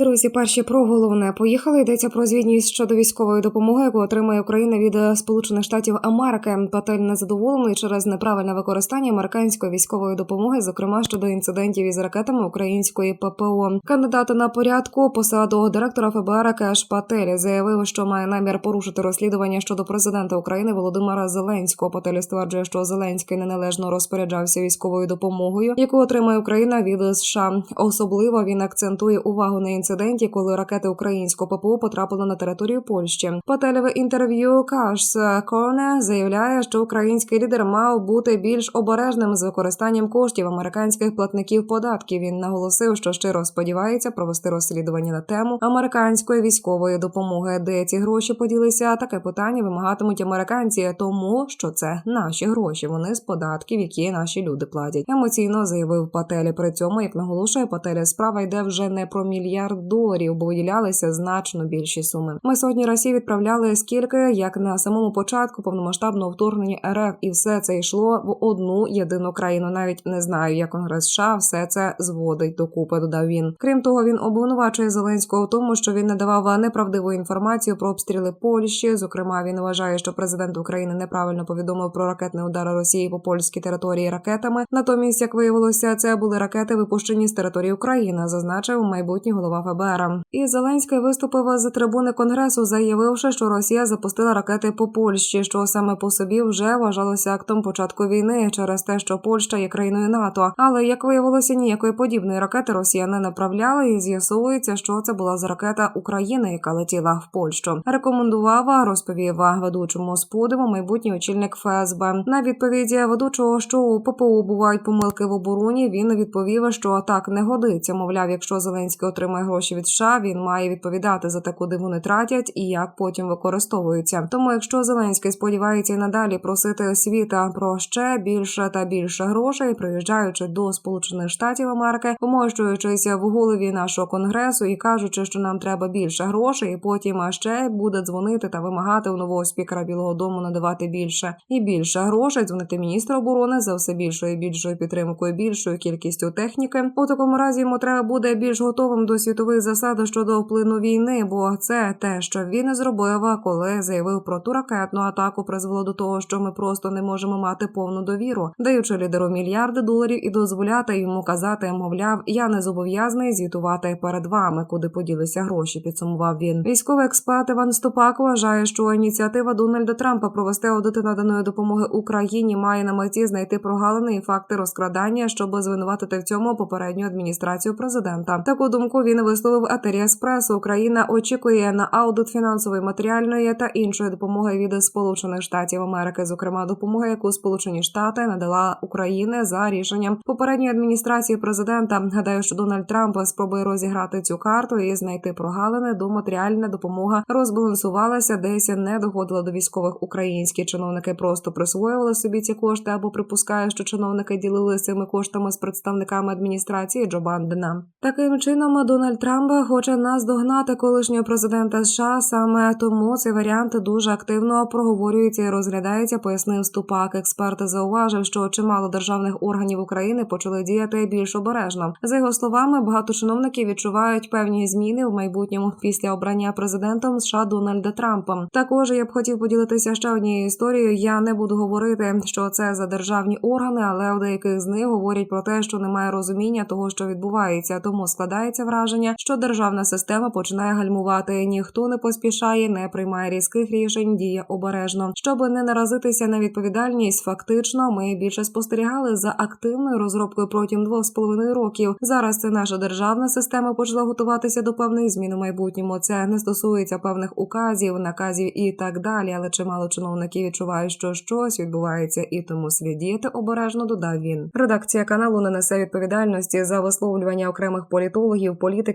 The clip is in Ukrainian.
Друзі, перші про головне поїхали. Йдеться про звітність щодо військової допомоги, яку отримає Україна від Сполучених Штатів Америки. Патель незадоволений через неправильне використання американської військової допомоги, зокрема щодо інцидентів із ракетами української ППО. Кандидат на порядку посаду директора ФБР Кеш Патель заявив, що має намір порушити розслідування щодо президента України Володимира Зеленського. Патель стверджує, що Зеленський неналежно розпоряджався військовою допомогою, яку отримає Україна від США. Особливо він акцентує увагу на інциденті, коли ракети українського ППО потрапили на територію Польщі. Пателеве інтерв'ю Каш Корне заявляє, що український лідер мав бути більш обережним з використанням коштів американських платників податків. Він наголосив, що щиро сподівається провести розслідування на тему американської військової допомоги, де ці гроші поділися. Таке питання вимагатимуть американці, тому що це наші гроші. Вони з податків, які наші люди платять. Емоційно заявив Пателі. При цьому, як наголошує Пателі, справа йде вже не про мільярд доларів, бо виділялися значно більші суми. Ми сотні разів відправляли скільки, як на самому початку повномасштабного вторгнення РФ, і все це йшло в одну єдину країну. Навіть не знаю, як Конгрес США все це зводить докупи. Додав він. Крім того, він обвинувачує Зеленського в тому, що він не давав неправдиву інформацію про обстріли Польщі. Зокрема, він вважає, що президент України неправильно повідомив про ракетний удар Росії по польській території ракетами. Натомість, як виявилося, це були ракети, випущені з території України, зазначив майбутній голова ФБР. І Зеленський виступив з трибуни конгресу, заявивши, що Росія запустила ракети по Польщі, що саме по собі вже вважалося актом початку війни через те, що Польща є країною НАТО. Але як виявилося, ніякої подібної ракети Росія не направляла, і з'ясовується, що це була з ракета України, яка летіла в Польщу. Рекомендував, розповів ведучому сподиву майбутній очільник ФСБ. На відповіді ведучого, що у ППО бувають помилки в обороні. Він відповів, що так не годиться. Мовляв, якщо Зеленський отримає гроші від США, він має відповідати за те, куди вони тратять і як потім використовуються. Тому, якщо Зеленський сподівається надалі просити світа про ще більше та більше грошей, приїжджаючи до Сполучених Штатів Америки, помощуючись в голові нашого конгресу і кажучи, що нам треба більше грошей, і потім ще буде дзвонити та вимагати у нового спікера Білого Дому надавати більше і більше грошей. Дзвонити міністра оборони за все більшою і більшою підтримкою, більшою кількістю техніки. У такому разі йому треба буде більш готовим до світових засад щодо вплину війни, бо це те, що він зробив, коли заявив про ту ракетну атаку, призвело до того, що ми просто не можемо мати повну довіру, даючи лідеру мільярди доларів і дозволяти йому казати, мовляв, я не зобов'язаний звітувати перед вами, куди поділися гроші. Підсумував він. Військовий експерт Іван Стопак вважає, що ініціатива Дональда Трампа провести аудити наданої допомоги Україні має на меті знайти прогалини і факти розкрадання, щоб звинуватити в цьому попередню адміністрацію президента. Таку думку він висловив етері Еспресо. Україна очікує на аудит фінансової, матеріальної та іншої допомоги від Сполучених Штатів Америки, зокрема допомоги, яку Сполучені Штати надала Україні за рішенням попередньої адміністрації президента. Гадаю, що Дональд Трамп спробує розіграти цю карту і знайти прогалини, до матеріальна допомога розбалансувалася, десь не доходила до військових. Українські чиновники просто присвоювали собі ці кошти або припускає, що чиновники ділили цими коштами з представниками адміністрації Джо Бандена. Таким чином Дональд Трамп хоче наздогнати колишнього президента США. Саме тому цей варіант дуже активно проговорюється і розглядається. Пояснив Ступак. Експерт зауважив, що чимало державних органів України почали діяти більш обережно. За його словами, багато чиновників відчувають певні зміни в майбутньому після обрання президентом США Дональда Трампа. Також я б хотів поділитися ще однією історією. Я не буду говорити, що це за державні органи, але у деяких з них говорять про те, що немає розуміння того, що відбувається. Тому складається враження, що державна система починає гальмувати. Ніхто не поспішає, не приймає різких рішень, діє обережно. Щоб не наразитися на відповідальність, фактично ми більше спостерігали за активною розробкою протягом двох з половиною років. Зараз це наша державна система почала готуватися до певних змін у майбутньому. Це не стосується певних указів, наказів і так далі. Але чимало чиновників відчувають, що щось відбувається, і тому слід діяти обережно. Додав він. Редакція каналу не несе відповідальності за висловлювання окремих політологів,